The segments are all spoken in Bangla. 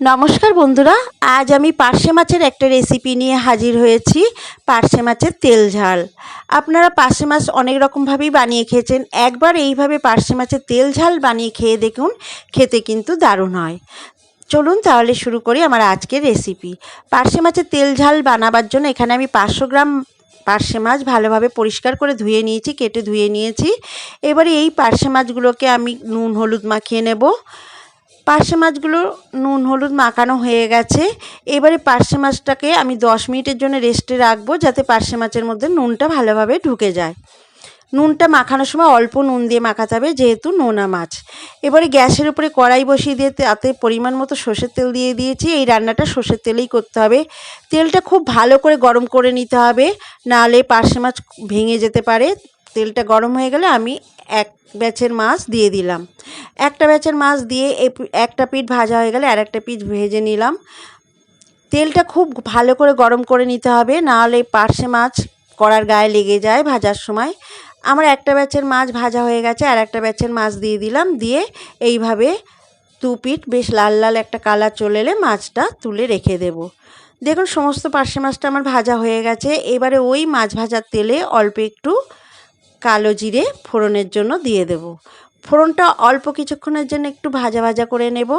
নমস্কার বন্ধুরা, আজ আমি পার্শে মাছের একটা রেসিপি নিয়ে হাজির হয়েছি, পার্শে মাছের তেল ঝাল। আপনারা পার্শে মাছ অনেক রকমভাবেই বানিয়ে খেয়েছেন, একবার এইভাবে পার্শে মাছের তেল ঝাল বানিয়ে খেয়ে দেখুন, খেতে কিন্তু দারুণ হয়। চলুন তাহলে শুরু করি আমার আজকের রেসিপি পার্শে মাছের তেল ঝাল বানাবার জন্য এখানে আমি পাঁচশো গ্রাম পার্শে মাছ ভালোভাবে পরিষ্কার করে ধুয়ে নিয়েছি, কেটে ধুয়ে নিয়েছি। এবারে এই পার্শে মাছগুলোকে আমি নুন, হলুদ মাখিয়ে নেব। পার্শে মাছগুলো নুন, হলুদ মাখানো হয়ে গেছে। এবারে পার্শে মাছটাকে আমি দশ মিনিটের জন্য রেস্টে রাখব যাতে পার্শে মাছের মধ্যে নুনটা ভালোভাবে ঢুকে যায়। নুনটা মাখানোর সময় অল্প নুন দিয়ে মাখাতে হবে, যেহেতু নোনা মাছ। এবারে গ্যাসের উপরে কড়াই বসিয়ে দিয়ে তাতে পরিমাণ মতো সর্ষের তেল দিয়ে দিয়েছি। এই রান্নাটা সর্ষের তেলেই করতে হবে। তেলটা খুব ভালো করে গরম করে নিতে হবে, নাহলে পার্শে মাছ ভেঙে যেতে পারে। তেলটা গরম হয়ে গেলে আমি এক ব্যাচের মাছ দিয়ে দিলাম। একটা ব্যাচের মাছ দিয়ে একটা পিঠ ভাজা হয়ে গেলে আর একটা পিঠ ভেজে নিলাম। তেলটা খুব ভালো করে গরম করে নিতে হবে নাহলে পার্শে মাছ কড়ার গায়ে লেগে যায় ভাজার সময়। আমার একটা ব্যাচের মাছ ভাজা হয়ে গেছে, আর একটা ব্যাচের মাছ দিয়ে দিলাম। দিয়ে এইভাবে দু পিঠ বেশ লাল লাল একটা কালার চলে এলে মাছটা তুলে রেখে দেব। দেখুন, সমস্ত পার্শে মাছটা আমার ভাজা হয়ে গেছে। এবারে ওই মাছ ভাজার তেলে অল্প একটু কালো জিরে ফোড়নের জন্য দিয়ে দেব। ফোড়নটা অল্প কিছুক্ষণের জন্য একটু ভাজা ভাজা করে নেব।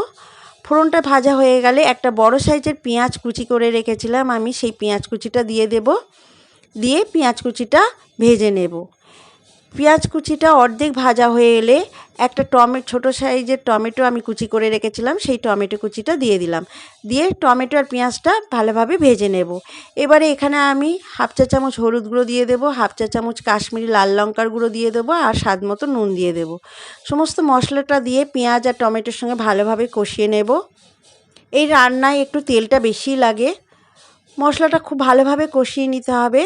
ফোড়নটা ভাজা হয়ে গেলে একটা বড় সাইজের পেঁয়াজ কুচি করে রেখেছিলাম আমি, সেই পেঁয়াজ কুচিটা দিয়ে দেব। দিয়ে পেঁয়াজ কুচিটা ভেজে নেব। পেঁয়াজ কুচিটা অর্ধেক ভাজা হয়ে এলে একটা টমেটো, ছোটো সাইজের টমেটো আমি কুচি করে রেখেছিলাম, সেই টমেটো কুচিটা দিয়ে দিলাম। দিয়ে টমেটো আর পেঁয়াজটা ভালোভাবে ভেজে নেব। এবারে এখানে আমি হাফ চা চামচ হলুদ গুঁড়ো দিয়ে দেবো, হাফ চা চামচ কাশ্মীরি লাল লঙ্কার গুঁড়ো দিয়ে দেবো আর স্বাদ মতো নুন দিয়ে দেবো। সমস্ত মশলাটা দিয়ে পেঁয়াজ আর টমেটোর সঙ্গে ভালোভাবে কষিয়ে নেব। এই রান্নায় একটু তেলটা বেশি লাগে। মশলাটা খুব ভালোভাবে কষিয়ে নিতে হবে।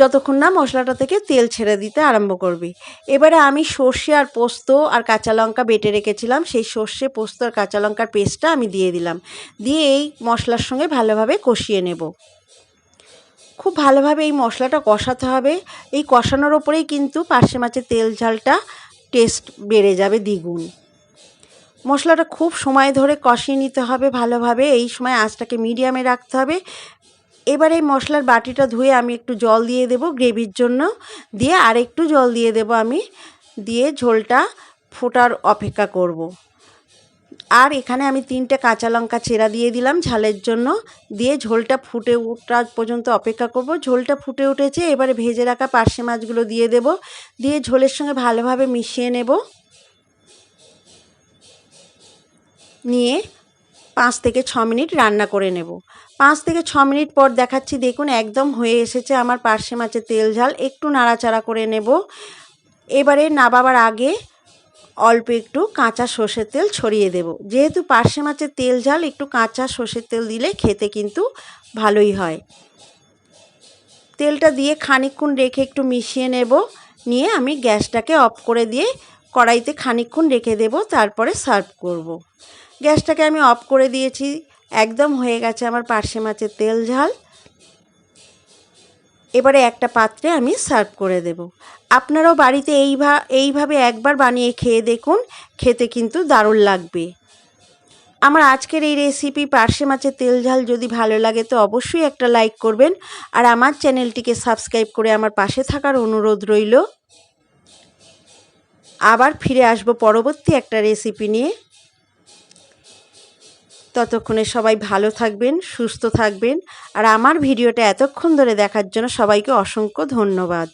যতক্ষণ না মশলাটা থেকে তেল ছেড়ে দিতে আরম্ভ করবি। এবারে আমি সর্ষে আর পোস্ত আর কাঁচা লঙ্কা বেটে রেখেছিলাম। সেই সর্ষে, পোস্ত আর কাঁচা লঙ্কার পেস্টটা আমি দিয়ে দিলাম। দিয়ে এই মশলার সঙ্গে ভালোভাবে কষিয়ে নেব। খুব ভালোভাবে এই মশলাটা কষাতে হবে। এই কষানোর ওপরেই কিন্তু পার্শে মাছের তেল ঝালটা টেস্ট বেড়ে যাবে দ্বিগুণ। মশলাটা খুব সময় ধরে কষিয়ে নিতে হবে ভালোভাবে। এই সময় আঁচটাকে মিডিয়ামে রাখতে হবে। এবার এই মশলার বাটিটা ধুয়ে আমি একটু জল দিয়ে দেব গ্রেভির জন্য। দিয়ে আর একটু জল দিয়ে দেব আমি। দিয়ে ঝোলটা ফোটার অপেক্ষা করব। আর এখানে আমি তিনটে কাঁচা লঙ্কা চেরা দিয়ে দিলাম ঝালের জন্য। দিয়ে ঝোলটা ফুটে ওঠা পর্যন্ত অপেক্ষা করব। ঝোলটা ফুটে উঠেছে, এবারে ভেজে রাখা পার্শে মাছগুলো দিয়ে দেব। দিয়ে ঝোলের সঙ্গে ভালোভাবে মিশিয়ে নেব। নিয়ে পাঁচ থেকে ছ মিনিট রান্না করে নেব। পাঁচ থেকে ছ মিনিট পর দেখাচ্ছি, দেখুন একদম হয়ে এসেছে আমার পার্শে মাছের তেল ঝাল, একটু নাড়াচাড়া করে নেব। এবারে নাবাবার আগে অল্প একটু কাঁচা সর্ষের তেল ছড়িয়ে দেব। যেহেতু পার্শে মাছের তেল ঝাল, একটু কাঁচা সর্ষের তেল দিলে খেতে কিন্তু ভালোই হয়। তেলটা দিয়ে খানিকক্ষণ রেখে একটু মিশিয়ে নেব। নিয়ে আমি গ্যাসটাকে অফ করে দিয়ে কড়াইতে খানিকক্ষণ রেখে দেব, তারপরে সার্ভ করব। গ্যাসটাকে আমি অফ করে দিয়েছি। একদম হয়ে গেছে আমার পার্শে মাছের তেল ঝাল। এবারে একটা পাত্রে আমি সার্ভ করে দেব। আপনারাও বাড়িতে এইভা এইভাবে একবার বানিয়ে খেয়ে দেখুন। খেতে কিন্তু দারুণ লাগবে। আমার আজকের এই রেসিপি পার্শে মাছের তেল ঝাল যদি ভালো লাগে তো অবশ্যই একটা লাইক করবেন। আর আমার চ্যানেলটিকে সাবস্ক্রাইব করে আমার পাশে থাকার অনুরোধ রইল। আবার ফিরে আসব পরবর্তী একটা রেসিপি নিয়ে। ততক্ষণে সবাই ভালো থাকবেন, সুস্থ থাকবেন। আর আমার ভিডিওটা এতক্ষণ ধরে দেখার জন্য সবাইকে অসংখ্য ধন্যবাদ।